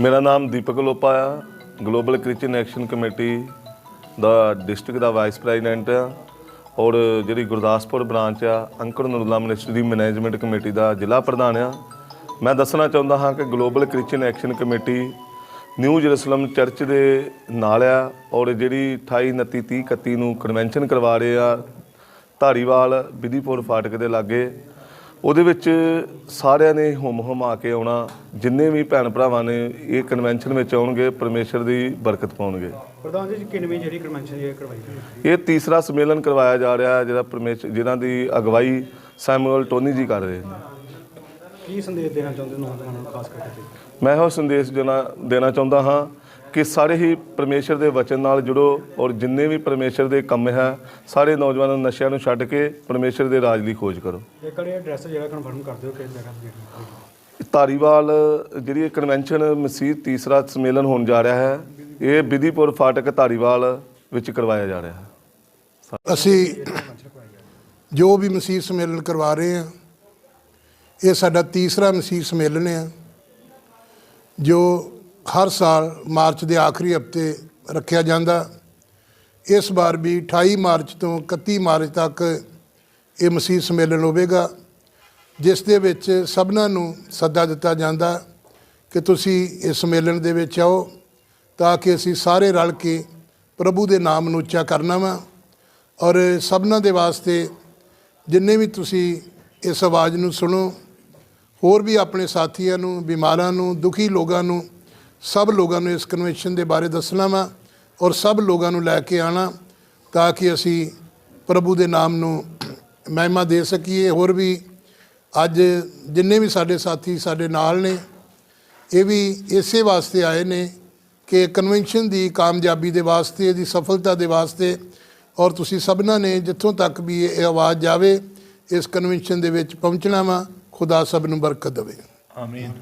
ਮੇਰਾ ਨਾਮ ਦੀਪਕ ਲੋਪਾ ਆ। ਗਲੋਬਲ ਕ੍ਰਿਸਚਨ ਐਕਸ਼ਨ ਕਮੇਟੀ ਦਾ ਡਿਸਟ੍ਰਿਕਟ ਦਾ ਵਾਈਸ ਪ੍ਰੈਜ਼ੀਡੈਂਟ ਆ। ਔਰ ਜਿਹੜੀ ਗੁਰਦਾਸਪੁਰ ਬ੍ਰਾਂਚ ਆ, ਅੰਕੜ ਨੁਰਲਾ ਮਨਿਸਟਰੀ ਦੀ ਮੈਨੇਜਮੈਂਟ ਕਮੇਟੀ ਦਾ ਜ਼ਿਲ੍ਹਾ ਪ੍ਰਧਾਨ ਆ। ਮੈਂ ਦੱਸਣਾ ਚਾਹੁੰਦਾ ਹਾਂ ਕਿ global Christian action committee new Jerusalem church ਦੇ ਨਾਲ ਆ। ਔਰ ਜਿਹੜੀ 28 29 30 31 ਨੂੰ ਕਨਵੈਨਸ਼ਨ ਕਰਵਾ ਰਹੇ ਆ ਧਾਰੀਵਾਲ, ਵਿਧੀਪੁਰ ਫਾਟਕ ਦੇ ਲਾਗੇ। ਉਹਦੇ ਵਿੱਚ ਸਾਰਿਆਂ ਨੇ ਹੁਮ ਹੁਮਾ ਕੇ ਆਉਣਾ। ਜਿੰਨੇ ਵੀ ਭੈਣ ਭਰਾਵਾਂ ਨੇ ਇਹ ਕਨਵੈਨਸ਼ਨ ਵਿੱਚ ਆਉਣਗੇ ਪਰਮੇਸ਼ਰ ਦੀ ਬਰਕਤ ਪਾਉਣਗੇ। ਪ੍ਰਧਾਨ ਜੀ ਕਿੰਨਵੀਂ ਜਿਹੜੀ ਕਨਵੈਨਸ਼ਨ ਇਹ ਕਰਵਾਈ ਗਈ ਇਹ ਤੀਸਰਾ ਸੰਮੇਲਨ ਕਰਵਾਇਆ ਜਾ ਰਿਹਾ ਹੈ ਜਿਹੜਾ ਪਰਮੇਸ਼ਰ ਜਿਨ੍ਹਾਂ ਦੀ ਅਗਵਾਈ ਸੈਮੂਅਲ ਟੋਨੀ ਜੀ ਕਰ ਰਹੇ ਨੇ। ਕੀ ਸੰਦੇਸ਼ ਦੇਣਾ ਚਾਹੁੰਦੇ ਨੌਜਵਾਨਾਂ ਨੂੰ ਖਾਸ ਕਰਕੇ? ਮੈਂ ਇਹੋ ਸੰਦੇਸ਼ ਦੇਣਾ ਦੇਣਾ ਚਾਹੁੰਦਾ ਹਾਂ ਕਿ ਸਾਰੇ ਹੀ ਪਰਮੇਸ਼ਰ ਦੇ ਵਚਨ ਨਾਲ ਜੁੜੋ ਔਰ ਜਿੰਨੇ ਵੀ ਪਰਮੇਸ਼ਰ ਦੇ ਕੰਮ ਹੈ ਸਾਰੇ ਨੌਜਵਾਨਾਂ ਨੂੰ ਨਸ਼ਿਆਂ ਨੂੰ ਛੱਡ ਕੇ ਪਰਮੇਸ਼ਰ ਦੇ ਰਾਜ ਦੀ ਖੋਜ ਕਰੋ। ਐਡਰੈਸ ਜਿਹੜਾ ਕਨਫਰਮ ਕਰ ਦਿਓ ਕਿਸ ਜਗ੍ਹਾ ਤੇ ਧਾਰੀਵਾਲ ਜਿਹੜੀ ਇਹ ਕਨਵੈਨਸ਼ਨ ਮਸੀਹ ਤੀਸਰਾ ਸੰਮੇਲਨ ਹੋਣ ਜਾ ਰਿਹਾ ਹੈ ਇਹ ਵਿਧੀਪੁਰ ਫਾਟਕ ਧਾਰੀਵਾਲ ਵਿੱਚ ਕਰਵਾਇਆ ਜਾ ਰਿਹਾ ਹੈ। ਅਸੀਂ ਜੋ ਵੀ ਮਸੀਹ ਸੰਮੇਲਨ ਕਰਵਾ ਰਹੇ ਹਾਂ ਇਹ ਸਾਡਾ ਤੀਸਰਾ ਮਸੀਹ ਸੰਮੇਲਨ ਹੈ ਜੋ ਹਰ ਸਾਲ ਮਾਰਚ ਦੇ ਆਖਰੀ ਹਫ਼ਤੇ ਰੱਖਿਆ ਜਾਂਦਾ। ਇਸ ਵਾਰ ਵੀ 28 ਮਾਰਚ ਤੋਂ 31 ਮਾਰਚ ਤੱਕ ਇਹ ਮਸੀਹ ਸੰਮੇਲਨ ਹੋਵੇਗਾ, ਜਿਸ ਦੇ ਵਿੱਚ ਸਭਨਾਂ ਨੂੰ ਸੱਦਾ ਦਿੱਤਾ ਜਾਂਦਾ ਕਿ ਤੁਸੀਂ ਇਸ ਸੰਮੇਲਨ ਦੇ ਵਿੱਚ ਆਓ ਤਾਂ ਕਿ ਅਸੀਂ ਸਾਰੇ ਰਲ ਕੇ ਪ੍ਰਭੂ ਦੇ ਨਾਮ ਨੂੰ ਉੱਚਾ ਕਰਨਾ ਵਾ ਔਰ ਸਭਨਾਂ ਦੇ ਵਾਸਤੇ ਜਿੰਨੇ ਵੀ ਤੁਸੀਂ ਇਸ ਆਵਾਜ਼ ਨੂੰ ਸੁਣੋ, ਹੋਰ ਵੀ ਆਪਣੇ ਸਾਥੀਆਂ ਨੂੰ, ਬਿਮਾਰਾਂ ਨੂੰ, ਦੁਖੀ ਲੋਕਾਂ ਨੂੰ ਸਭ ਲੋਕਾਂ ਨੂੰ ਇਸ ਕਨਵੈਨਸ਼ਨ ਦੇ ਬਾਰੇ ਦੱਸਣਾ ਵਾ ਔਰ ਸਭ ਲੋਕਾਂ ਨੂੰ ਲੈ ਕੇ ਆਣਾ ਤਾਂ ਕਿ ਅਸੀਂ ਪ੍ਰਭੂ ਦੇ ਨਾਮ ਨੂੰ ਮਹਿਮਾ ਦੇ ਸਕੀਏ। ਹੋਰ ਵੀ ਅੱਜ ਜਿੰਨੇ ਵੀ ਸਾਡੇ ਸਾਥੀ ਸਾਡੇ ਨਾਲ ਨੇ, ਇਹ ਵੀ ਇਸੇ ਵਾਸਤੇ ਆਏ ਨੇ ਕਿ ਕਨਵੈਨਸ਼ਨ ਦੀ ਕਾਮਯਾਬੀ ਦੇ ਵਾਸਤੇ, ਇਹਦੀ ਸਫਲਤਾ ਦੇ ਵਾਸਤੇ ਔਰ ਤੁਸੀਂ ਸਭਨਾਂ ਨੇ ਜਿੱਥੋਂ ਤੱਕ ਵੀ ਇਹ ਆਵਾਜ਼ ਜਾਵੇ, ਇਸ ਕਨਵੈਨਸ਼ਨ ਦੇ ਵਿੱਚ ਪਹੁੰਚਣਾ ਵਾ। ਖੁਦਾ ਸਭ ਨੂੰ ਬਰਕਤ ਦੇਵੇ। ਆਮੀਨ